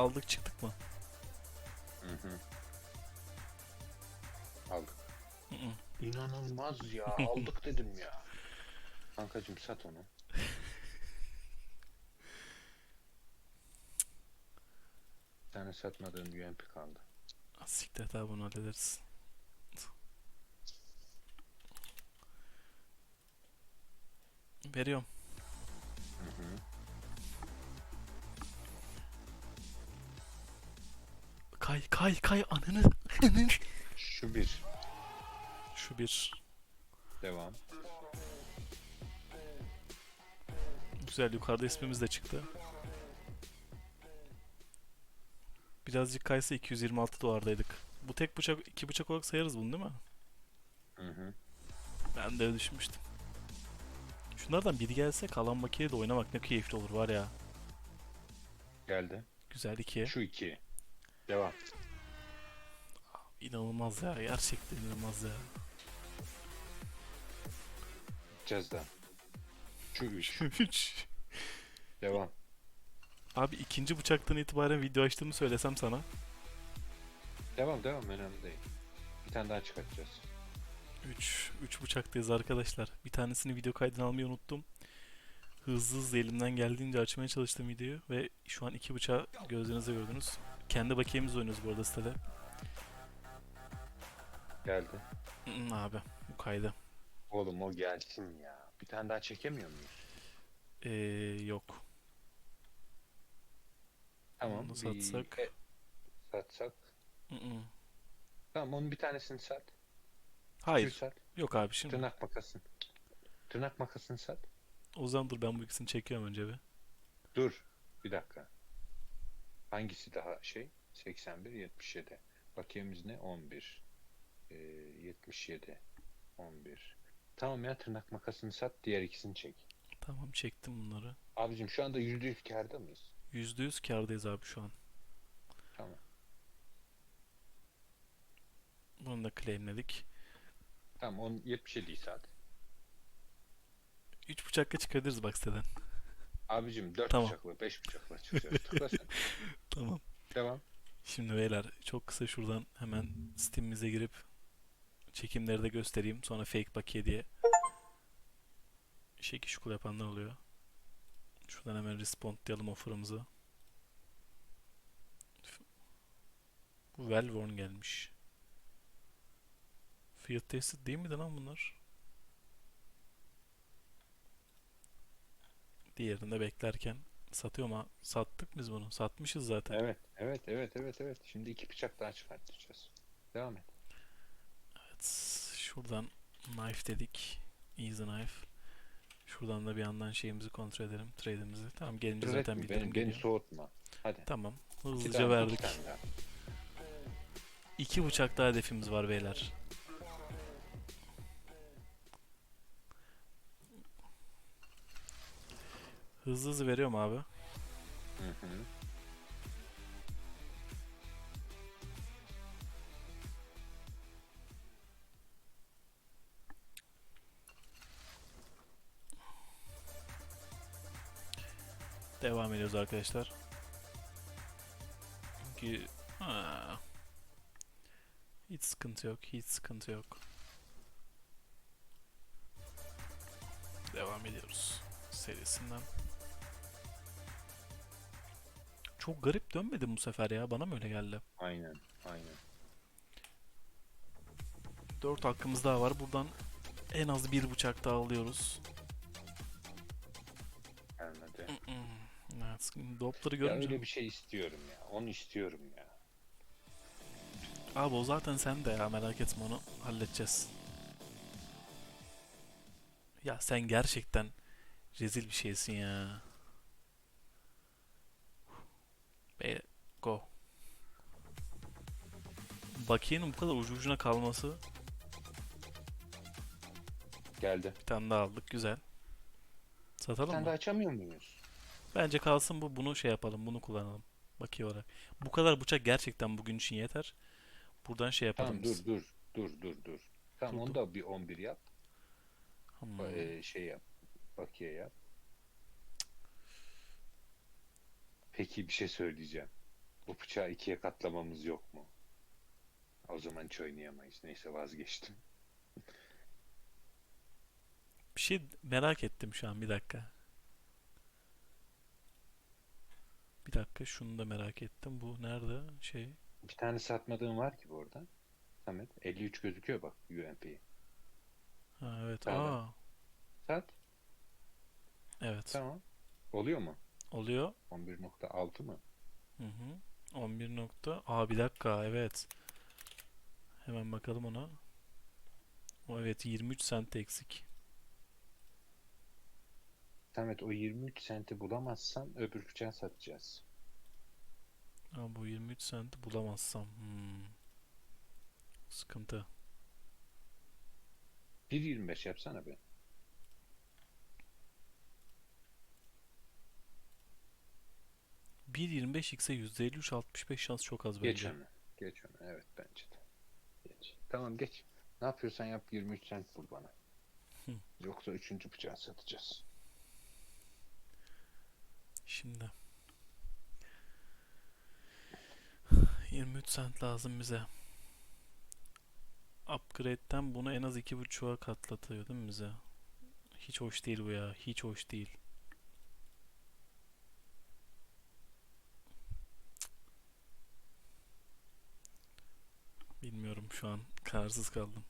Aldık çıktık mı? Hı hı. Aldık. Hı hı. İnanılmaz ya. Aldık dedim ya. Kankacım sat onu. Bir tane satmadığım UMP kaldı. Siktir et abi bunu hallederiz. Veriyorum. Hı hı. Kay kay kay ananı. Şu bir. Şu bir. Devam. Güzel yukarıda ismimiz de çıktı. Birazcık kaysa 226 dolardaydık. Bu tek bıçak, iki bıçak olarak sayarız bunu değil mi? Hı hı. Ben de öyle düşünmüştüm. Şunlardan biri gelse kalan makineyle de oynamak ne keyifli olur var ya. Geldi. Güzel iki. Şu iki. Devam. İnanılmaz ya. Gerçekten inanılmaz ya. Daha. Şu üç. 3. Devam. Abi ikinci bıçaktan itibaren video açtığımı söylesem sana. Devam devam önemli değil. Bir tane daha çıkartacağız. 3. 3 bıçaktayız arkadaşlar. Bir tanesini video kaydını almayı unuttum. Hızlı hızlı elimden geldiğince açmaya çalıştım videoyu ve şu an iki bıçağı gözlerinizle gördünüz. Kendi bakiyemiz oynuyoruz bu arada sitede. Geldi. Abi bu kaydı. Oğlum o gelsin ya. Bir tane daha çekemiyor muyuz? Ee, yok. Tamam. Onu bir- satsak. e, satsak. Mm-mm. Tamam onun bir tanesini sat. Hayır. Şu sat. Yok abi şimdi. Tırnak makasın. Tırnak makasını sat. O zaman dur ben bu ikisini çekiyorum önce bir. Dur. Bir dakika. Hangisi daha şey? 81, 77. Bakiyemiz ne? 11. Ee, 77. 11. Tamam ya tırnak makasını sat. Diğer ikisini çek. Tamam çektim bunları. Abicim şu anda %100 kârda mıyız? %100 kârdayız abi şu an. Tamam. Bunu da claimledik. Tamam 10, 77 saat. 3 bıçakla çıkarırız bak siteden. Abicim 4 Tamam. bıçakla 5 bıçakla çıkacağız. Tamam. Devam. Şimdi beyler çok kısa şuradan hemen Steam'imize girip çekimleri de göstereyim. Sonra fake bakiye diye şekil şukul yapanlar oluyor. Şuradan hemen respond diyelim offer'ımızı. Bu Velvorn gelmiş. Field tested değil miydi lan bunlar? Diğerinde beklerken satıyor mu? Sattık biz bunu. Satmışız zaten. Evet. Evet evet evet evet. Şimdi iki bıçak daha çıkartacağız. Devam et. Evet, şuradan knife dedik. Easy knife. Şuradan da bir yandan şeyimizi kontrol edelim. Trade'imizi. Tamam gelince Dur zaten bildirim beni, beni geliyor. soğutma. Hadi. Tamam. İki Hızlıca tane, verdik. iki tane. İki bıçak daha hedefimiz var beyler. Hızlı hızlı veriyorum abi. Hı hı. Devam ediyoruz arkadaşlar. Çünkü hiç sıkıntı yok, hiç sıkıntı yok. Devam ediyoruz serisinden. Çok garip dönmedi bu sefer ya. Bana mı öyle geldi? Aynen. Aynen. 4 hakkımız daha var. Buradan en az bir bıçak daha alıyoruz. Gelmedi. Evet, dopları Ya görünce. öyle bir şey istiyorum ya. Onu istiyorum ya. Abi o zaten sen de ya merak etme onu halledeceğiz. Ya sen gerçekten rezil bir şeysin ya. Be go. Bakiyenin bu kadar ucu ucuna kalması Geldi. bir tane daha aldık güzel. Satalım Sen mı? de açamıyor muyuz? Bence kalsın bu bunu şey yapalım bunu kullanalım. Bakiye olarak. Bu kadar bıçak gerçekten bugün için yeter. Buradan şey yapalım Tamam biz. dur dur. Dur dur dur. Tamam Dur, onu da bir 11 yap. Hmm. Ee, şey yap. Bakiye yap. Peki bir şey söyleyeceğim. Bu bıçağı ikiye katlamamız yok mu? O zaman hiç oynayamayız. Neyse vazgeçtim. Bir şey merak ettim şu an bir dakika. Bir dakika şunu da merak ettim. Bu nerede? Şey. Bir tane satmadığım var ki bu orada. Samet 53 gözüküyor bak UMP. Ha evet. Tamam. Aa. Sat. Evet. Tamam. Oluyor mu? Oluyor. 11.6 mı? Hı hı. 11 nokta. Aa bir dakika evet. Hemen bakalım ona. O evet 23 sent eksik. Samet o 23 senti bulamazsan öbür bıçağı satacağız. Ama bu 23 senti bulamazsam. Hmm. Sıkıntı. 1.25 yapsana be. 1.25 x'e %53 65 şans çok az Geç bence. onu. Geç onu. Evet bence de. Geç. Tamam geç. Ne yapıyorsan yap 23 sent bul bana. Hı. Yoksa üçüncü bıçağı satacağız. Şimdi. 23 sent lazım bize. Upgrade'den bunu en az 2.5'a katlatıyor değil mi bize? Hiç hoş değil bu ya. Hiç hoş değil. Şu an. Kararsız kaldım.